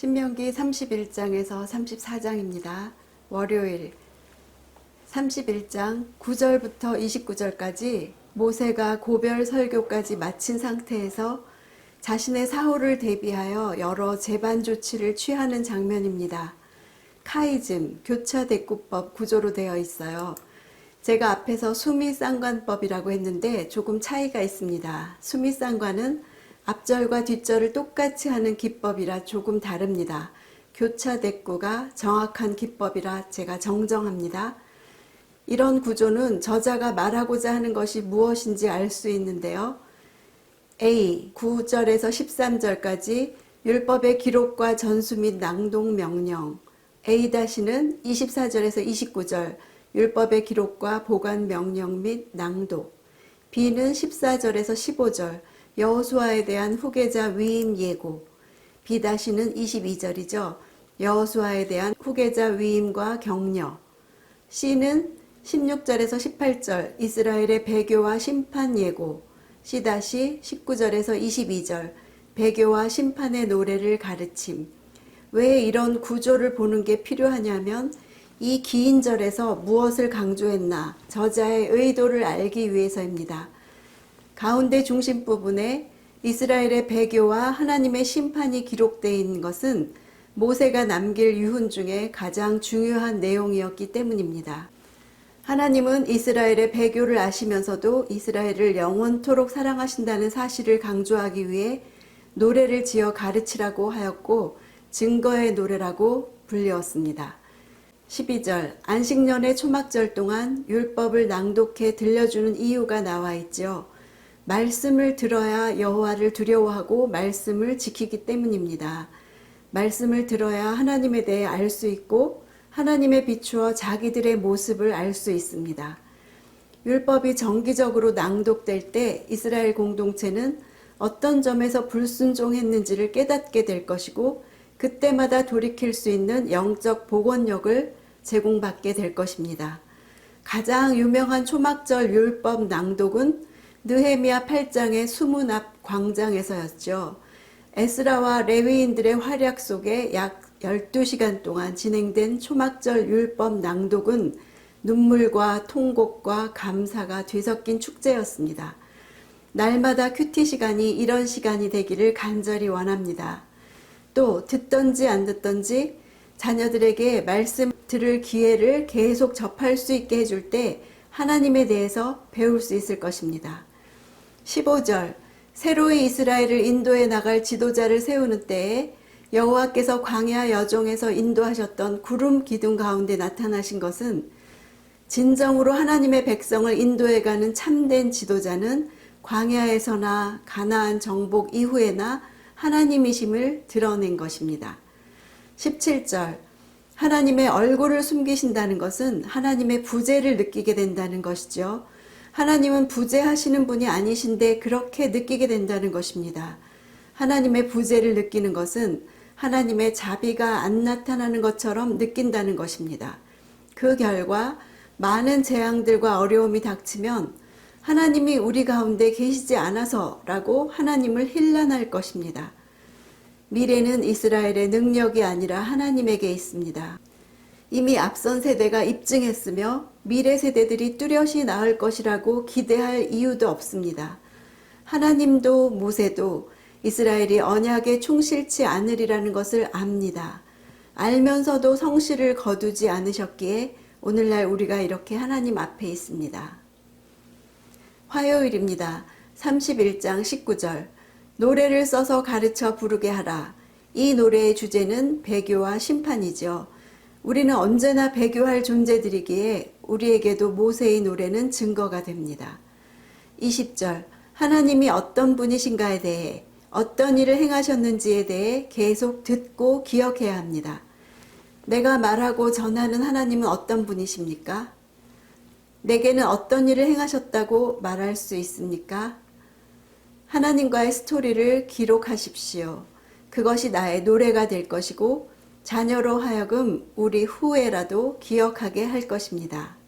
신명기 31장에서 34장입니다. 월요일 31장 9절부터 29절까지 모세가 고별 설교까지 마친 상태에서 자신의 사호를 대비하여 여러 재반 조치를 취하는 장면입니다. 카이즘, 교차 대꾸법 구조로 되어 있어요. 제가 앞에서 수미쌍관법이라고 했는데 조금 차이가 있습니다. 수미쌍관은 앞절과 뒷절을 똑같이 하는 기법이라 조금 다릅니다. 교차 대꾸가 정확한 기법이라 제가 정정합니다. 이런 구조는 저자가 말하고자 하는 것이 무엇인지 알 수 있는데요. A 9절에서 13절까지 율법의 기록과 전수 및 낭독 명령 A-는 24절에서 29절 율법의 기록과 보관 명령 및 낭독 B는 14절에서 15절 여호수아에 대한 후계자 위임 예고 B-는 22절이죠. 여호수아에 대한 후계자 위임과 격려 C는 16절에서 18절 이스라엘의 배교와 심판 예고 C 19절에서 22절 배교와 심판의 노래를 가르침 왜 이런 구조를 보는 게 필요하냐면 이 긴 절에서 무엇을 강조했나 저자의 의도를 알기 위해서입니다. 가운데 중심 부분에 이스라엘의 배교와 하나님의 심판이 기록되어 있는 것은 모세가 남길 유훈 중에 가장 중요한 내용이었기 때문입니다. 하나님은 이스라엘의 배교를 아시면서도 이스라엘을 영원토록 사랑하신다는 사실을 강조하기 위해 노래를 지어 가르치라고 하였고 증거의 노래라고 불리웠습니다. 12절 안식년의 초막절 동안 율법을 낭독해 들려주는 이유가 나와 있죠. 말씀을 들어야 여호와를 두려워하고 말씀을 지키기 때문입니다. 말씀을 들어야 하나님에 대해 알 수 있고 하나님에 비추어 자기들의 모습을 알 수 있습니다. 율법이 정기적으로 낭독될 때 이스라엘 공동체는 어떤 점에서 불순종했는지를 깨닫게 될 것이고 그때마다 돌이킬 수 있는 영적 복원력을 제공받게 될 것입니다. 가장 유명한 초막절 율법 낭독은 느헤미야 8장의 수문 앞 광장에서였죠. 에스라와 레위인들의 활약 속에 약 12시간 동안 진행된 초막절 율법 낭독은 눈물과 통곡과 감사가 뒤섞인 축제였습니다. 날마다 큐티 시간이 이런 시간이 되기를 간절히 원합니다. 또 듣던지 안 듣던지 자녀들에게 말씀 들을 기회를 계속 접할 수 있게 해줄 때 하나님에 대해서 배울 수 있을 것입니다. 15절 새로이 이스라엘을 인도해 나갈 지도자를 세우는 때에 여호와께서 광야 여종에서 인도하셨던 구름 기둥 가운데 나타나신 것은 진정으로 하나님의 백성을 인도해 가는 참된 지도자는 광야에서나 가나안 정복 이후에나 하나님이심을 드러낸 것입니다. 17절 하나님의 얼굴을 숨기신다는 것은 하나님의 부재를 느끼게 된다는 것이죠. 하나님은 부재하시는 분이 아니신데 그렇게 느끼게 된다는 것입니다. 하나님의 부재를 느끼는 것은 하나님의 자비가 안 나타나는 것처럼 느낀다는 것입니다. 그 결과 많은 재앙들과 어려움이 닥치면 하나님이 우리 가운데 계시지 않아서라고 하나님을 힐난할 것입니다. 미래는 이스라엘의 능력이 아니라 하나님에게 있습니다. 이미 앞선 세대가 입증했으며 미래 세대들이 뚜렷이 나을 것이라고 기대할 이유도 없습니다. 하나님도 모세도 이스라엘이 언약에 충실치 않으리라는 것을 압니다. 알면서도 성실을 거두지 않으셨기에 오늘날 우리가 이렇게 하나님 앞에 있습니다. 화요일입니다. 31장 19절. 노래를 써서 가르쳐 부르게 하라. 이 노래의 주제는 배교와 심판이죠. 우리는 언제나 배교할 존재들이기에 우리에게도 모세의 노래는 증거가 됩니다. 20절. 하나님이 어떤 분이신가에 대해 어떤 일을 행하셨는지에 대해 계속 듣고 기억해야 합니다. 내가 말하고 전하는 하나님은 어떤 분이십니까? 내게는 어떤 일을 행하셨다고 말할 수 있습니까? 하나님과의 스토리를 기록하십시오. 그것이 나의 노래가 될 것이고 자녀로 하여금 우리 후에라도 기억하게 할 것입니다.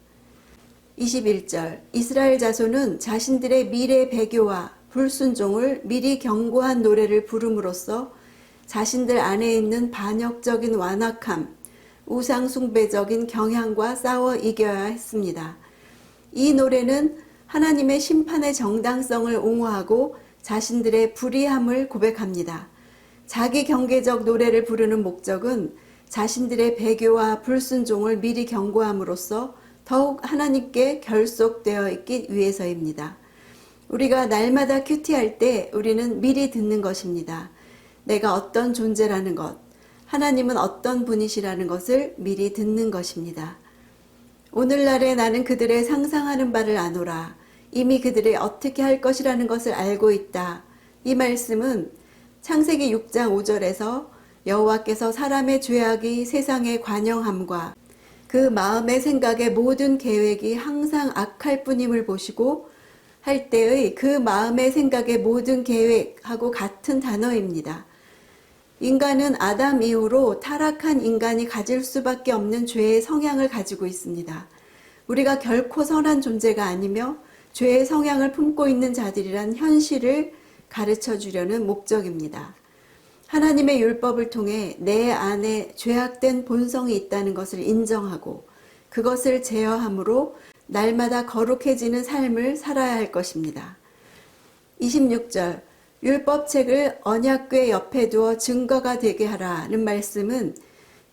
21절 이스라엘 자손은 자신들의 미래 배교와 불순종을 미리 경고한 노래를 부름으로써 자신들 안에 있는 반역적인 완악함, 우상숭배적인 경향과 싸워 이겨야 했습니다. 이 노래는 하나님의 심판의 정당성을 옹호하고 자신들의 불의함을 고백합니다. 자기 경계적 노래를 부르는 목적은 자신들의 배교와 불순종을 미리 경고함으로써 더욱 하나님께 결속되어 있기 위해서입니다. 우리가 날마다 큐티할 때 우리는 미리 듣는 것입니다. 내가 어떤 존재라는 것, 하나님은 어떤 분이시라는 것을 미리 듣는 것입니다. 오늘날에 나는 그들의 상상하는 바를 아노라. 이미 그들의 어떻게 할 것이라는 것을 알고 있다. 이 말씀은 창세기 6장 5절에서 여호와께서 사람의 죄악이 세상에 관영함과 그 마음의 생각의 모든 계획이 항상 악할 뿐임을 보시고 할 때의 그 마음의 생각의 모든 계획하고 같은 단어입니다. 인간은 아담 이후로 타락한 인간이 가질 수밖에 없는 죄의 성향을 가지고 있습니다. 우리가 결코 선한 존재가 아니며 죄의 성향을 품고 있는 자들이란 현실을 가르쳐 주려는 목적입니다. 하나님의 율법을 통해 내 안에 죄악된 본성이 있다는 것을 인정하고 그것을 제어함으로 날마다 거룩해지는 삶을 살아야 할 것입니다. 26절 율법책을 언약궤 옆에 두어 증거가 되게 하라는 말씀은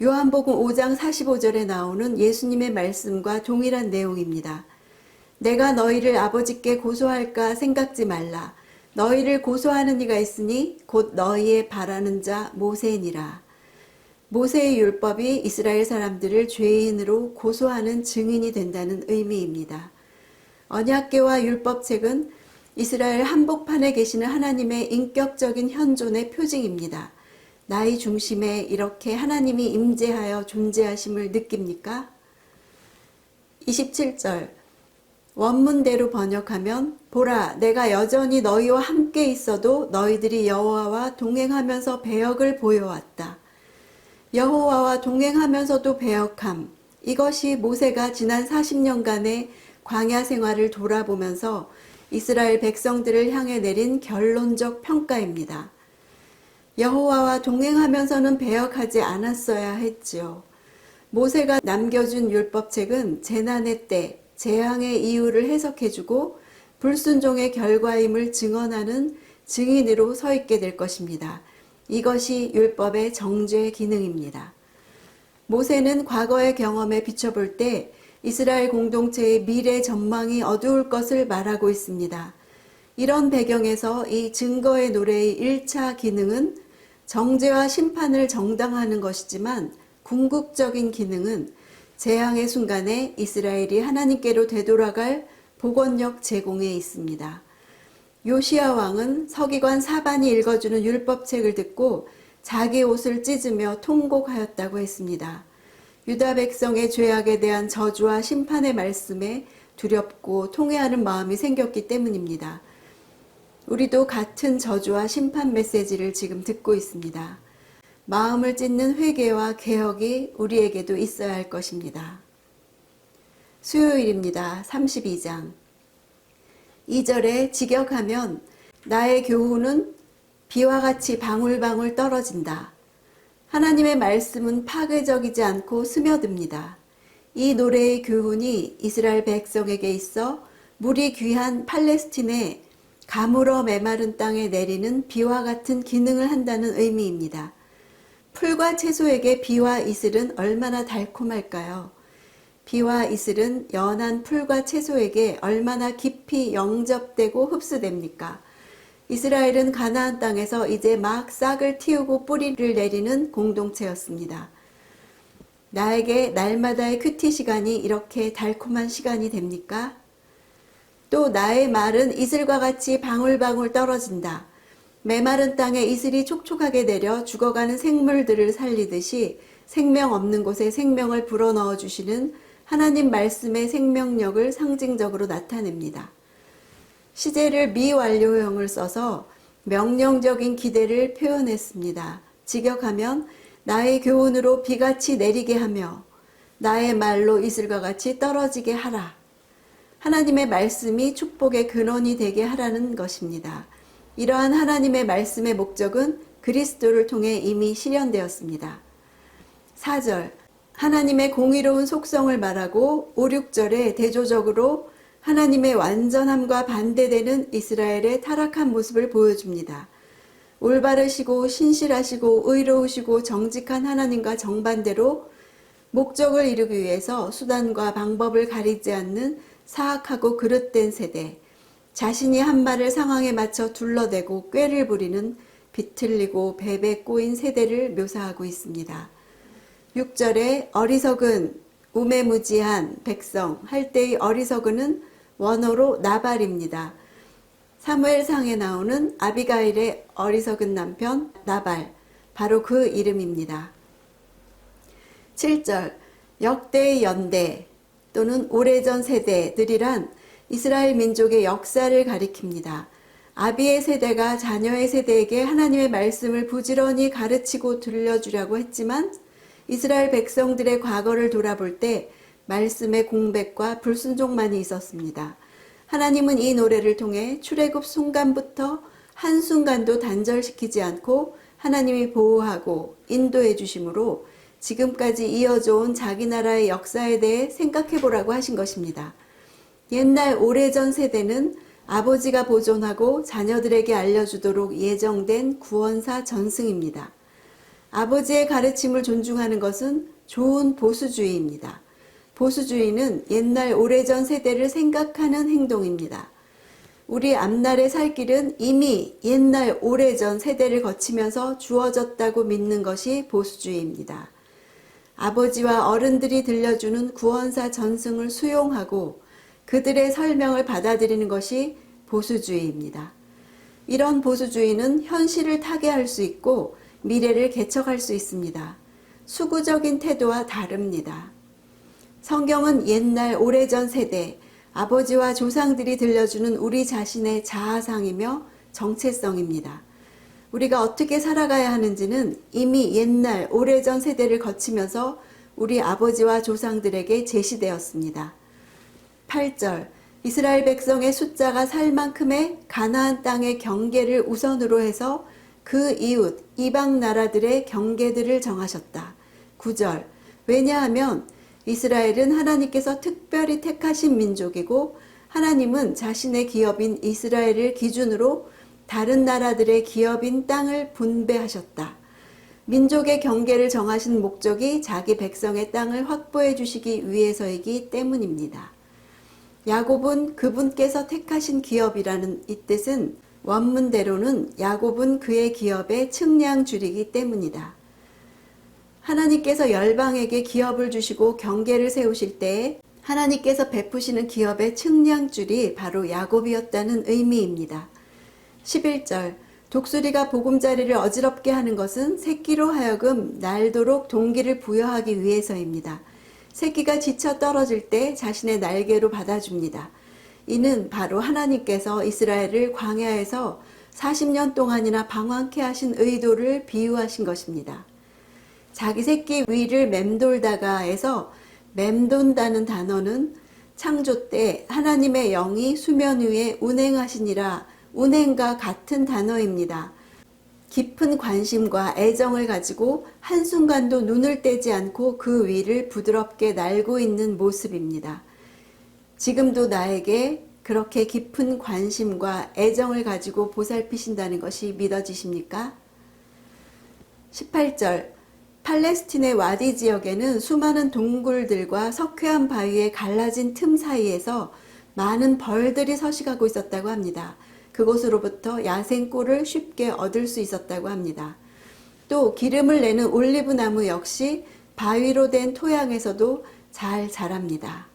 요한복음 5장 45절에 나오는 예수님의 말씀과 동일한 내용입니다. 내가 너희를 아버지께 고소할까 생각지 말라. 너희를 고소하는 이가 있으니 곧 너희의 바라는 자 모세니라. 모세의 율법이 이스라엘 사람들을 죄인으로 고소하는 증인이 된다는 의미입니다. 언약계와 율법책은 이스라엘 한복판에 계시는 하나님의 인격적인 현존의 표징입니다. 나의 중심에 이렇게 하나님이 임재하여 존재하심을 느낍니까? 27절 원문대로 번역하면 보라 내가 여전히 너희와 함께 있어도 너희들이 여호와와 동행하면서 배역을 보여왔다. 여호와와 동행하면서도 배역함 이것이 모세가 지난 40년간의 광야 생활을 돌아보면서 이스라엘 백성들을 향해 내린 결론적 평가입니다. 여호와와 동행하면서는 배역하지 않았어야 했지요. 모세가 남겨준 율법책은 재난의 때, 재앙의 이유를 해석해주고 불순종의 결과임을 증언하는 증인으로 서 있게 될 것입니다. 이것이 율법의 정죄 기능입니다. 모세는 과거의 경험에 비춰볼 때 이스라엘 공동체의 미래 전망이 어두울 것을 말하고 있습니다. 이런 배경에서 이 증거의 노래의 1차 기능은 정죄와 심판을 정당화하는 것이지만 궁극적인 기능은 재앙의 순간에 이스라엘이 하나님께로 되돌아갈 복원력 제공에 있습니다. 요시야 왕은 서기관 사반이 읽어주는 율법책을 듣고 자기 옷을 찢으며 통곡하였다고 했습니다. 유다 백성의 죄악에 대한 저주와 심판의 말씀에 두렵고 통회하는 마음이 생겼기 때문입니다. 우리도 같은 저주와 심판 메시지를 지금 듣고 있습니다. 마음을 찢는 회개와 개혁이 우리에게도 있어야 할 것입니다. 수요일입니다. 32장. 2절에 직역하면 나의 교훈은 비와 같이 방울방울 떨어진다. 하나님의 말씀은 파괴적이지 않고 스며듭니다. 이 노래의 교훈이 이스라엘 백성에게 있어 물이 귀한 팔레스틴의 가물어 메마른 땅에 내리는 비와 같은 기능을 한다는 의미입니다. 풀과 채소에게 비와 이슬은 얼마나 달콤할까요? 비와 이슬은 연한 풀과 채소에게 얼마나 깊이 영접되고 흡수됩니까? 이스라엘은 가나안 땅에서 이제 막 싹을 틔우고 뿌리를 내리는 공동체였습니다. 나에게 날마다의 큐티 시간이 이렇게 달콤한 시간이 됩니까? 또 나의 말은 이슬과 같이 방울방울 떨어진다. 메마른 땅에 이슬이 촉촉하게 내려 죽어가는 생물들을 살리듯이 생명 없는 곳에 생명을 불어넣어 주시는 하나님 말씀의 생명력을 상징적으로 나타냅니다. 시제를 미완료형을 써서 명령적인 기대를 표현했습니다. 직역하면 나의 교훈으로 비같이 내리게 하며 나의 말로 이슬과 같이 떨어지게 하라. 하나님의 말씀이 축복의 근원이 되게 하라는 것입니다. 이러한 하나님의 말씀의 목적은 그리스도를 통해 이미 실현되었습니다. 4절 하나님의 공의로운 속성을 말하고 5, 6절에 대조적으로 하나님의 완전함과 반대되는 이스라엘의 타락한 모습을 보여줍니다. 올바르시고 신실하시고 의로우시고 정직한 하나님과 정반대로 목적을 이루기 위해서 수단과 방법을 가리지 않는 사악하고 그릇된 세대, 자신이 한 말을 상황에 맞춰 둘러대고 꾀를 부리는 비틀리고 베베 꼬인 세대를 묘사하고 있습니다. 6절에 어리석은 우매무지한 백성 할 때의 어리석은은 원어로 나발입니다. 사무엘상에 나오는 아비가일의 어리석은 남편 나발 바로 그 이름입니다. 7절 역대의 연대 또는 오래전 세대들이란 이스라엘 민족의 역사를 가리킵니다. 아비의 세대가 자녀의 세대에게 하나님의 말씀을 부지런히 가르치고 들려주려고 했지만 이스라엘 백성들의 과거를 돌아볼 때 말씀의 공백과 불순종만이 있었습니다. 하나님은 이 노래를 통해 출애굽 순간부터 한순간도 단절시키지 않고 하나님이 보호하고 인도해 주심으로 지금까지 이어져 온 자기 나라의 역사에 대해 생각해 보라고 하신 것입니다. 옛날 오래전 세대는 아버지가 보존하고 자녀들에게 알려주도록 예정된 구원사 전승입니다. 아버지의 가르침을 존중하는 것은 좋은 보수주의입니다. 보수주의는 옛날 오래전 세대를 생각하는 행동입니다. 우리 앞날의 살 길은 이미 옛날 오래전 세대를 거치면서 주어졌다고 믿는 것이 보수주의입니다. 아버지와 어른들이 들려주는 구원사 전승을 수용하고 그들의 설명을 받아들이는 것이 보수주의입니다. 이런 보수주의는 현실을 타개할 수 있고 미래를 개척할 수 있습니다. 수구적인 태도와 다릅니다. 성경은 옛날 오래전 세대, 아버지와 조상들이 들려주는 우리 자신의 자아상이며 정체성입니다. 우리가 어떻게 살아가야 하는지는 이미 옛날 오래전 세대를 거치면서 우리 아버지와 조상들에게 제시되었습니다. 8절 이스라엘 백성의 숫자가 살 만큼의 가나안 땅의 경계를 우선으로 해서 그 이웃 이방 나라들의 경계들을 정하셨다. 9절 왜냐하면 이스라엘은 하나님께서 특별히 택하신 민족이고 하나님은 자신의 기업인 이스라엘을 기준으로 다른 나라들의 기업인 땅을 분배하셨다. 민족의 경계를 정하신 목적이 자기 백성의 땅을 확보해 주시기 위해서이기 때문입니다. 야곱은 그분께서 택하신 기업이라는 이 뜻은 원문대로는 야곱은 그의 기업의 측량 줄이기 때문이다. 하나님께서 열방에게 기업을 주시고 경계를 세우실 때에 하나님께서 베푸시는 기업의 측량줄이 바로 야곱이었다는 의미입니다. 11절 독수리가 보금자리를 어지럽게 하는 것은 새끼로 하여금 날도록 동기를 부여하기 위해서입니다. 새끼가 지쳐 떨어질 때 자신의 날개로 받아줍니다. 이는 바로 하나님께서 이스라엘을 광야에서 40년 동안이나 방황케 하신 의도를 비유하신 것입니다. 자기 새끼 위를 맴돌다가에서 맴돈다는 단어는 창조 때 하나님의 영이 수면 위에 운행하시니라 운행과 같은 단어입니다. 깊은 관심과 애정을 가지고 한순간도 눈을 떼지 않고 그 위를 부드럽게 날고 있는 모습입니다. 지금도 나에게 그렇게 깊은 관심과 애정을 가지고 보살피신다는 것이 믿어지십니까? 18절 팔레스틴의 와디 지역에는 수많은 동굴들과 석회암 바위에 갈라진 틈 사이에서 많은 벌들이 서식하고 있었다고 합니다. 그곳으로부터 야생꿀을 쉽게 얻을 수 있었다고 합니다. 또 기름을 내는 올리브 나무 역시 바위로 된 토양에서도 잘 자랍니다.